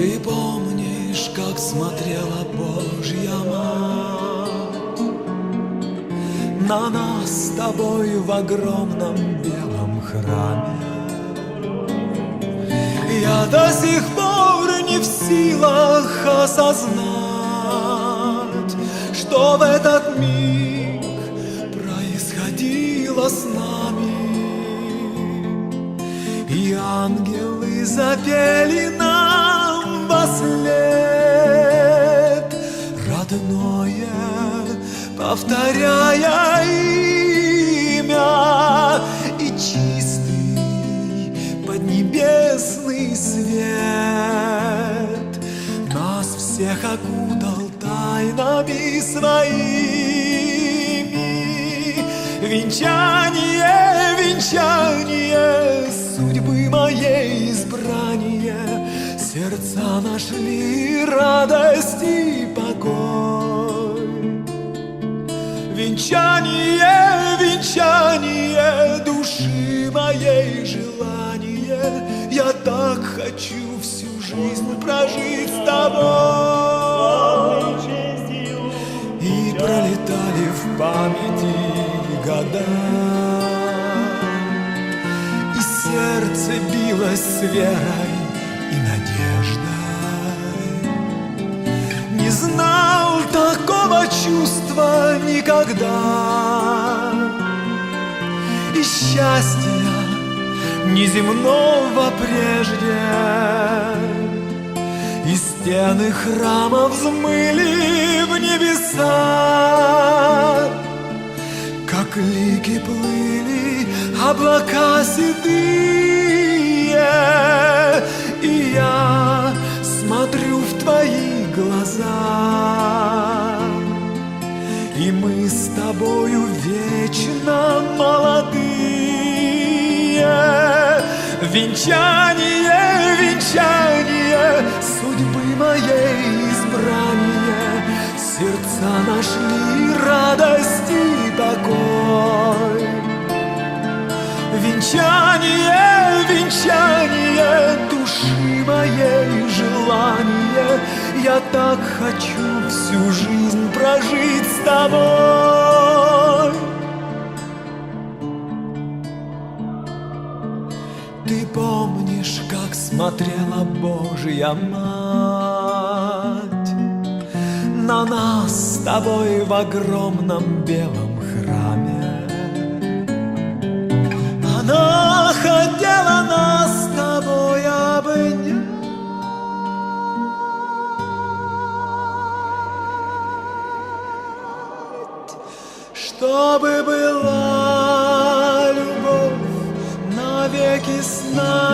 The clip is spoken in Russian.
Ты помнишь, как смотрела Божья мать? На нас с тобой в огромном белом храме. Я до сих пор не в силах осознать Что в этот миг происходило с нами. И ангелы запели нам след Родное, повторяя имя И чистый поднебесный свет Нас всех окутал тайнами своими. Венчание, венчание так хочу всю жизнь прожить с тобой. И пролетали в памяти года. И сердце билось с верой и надеждой. Не знал такого чувства никогда. И счастья неземного прежде. И стены храма взмыли в небеса Как лики плыли облака седые. И я смотрю в твои глаза И мы с тобою вечно молодые Венчание, венчание судьбы моей избрание Сердца нашли радость и покой. Венчание, венчание души моей желание Я так хочу всю жизнь прожить с тобой Ты помнишь, как смотрела Божья Мать? На нас с тобой в огромном белом храме. Она хотела нас с тобой обнять Чтобы была любовь навеки с нами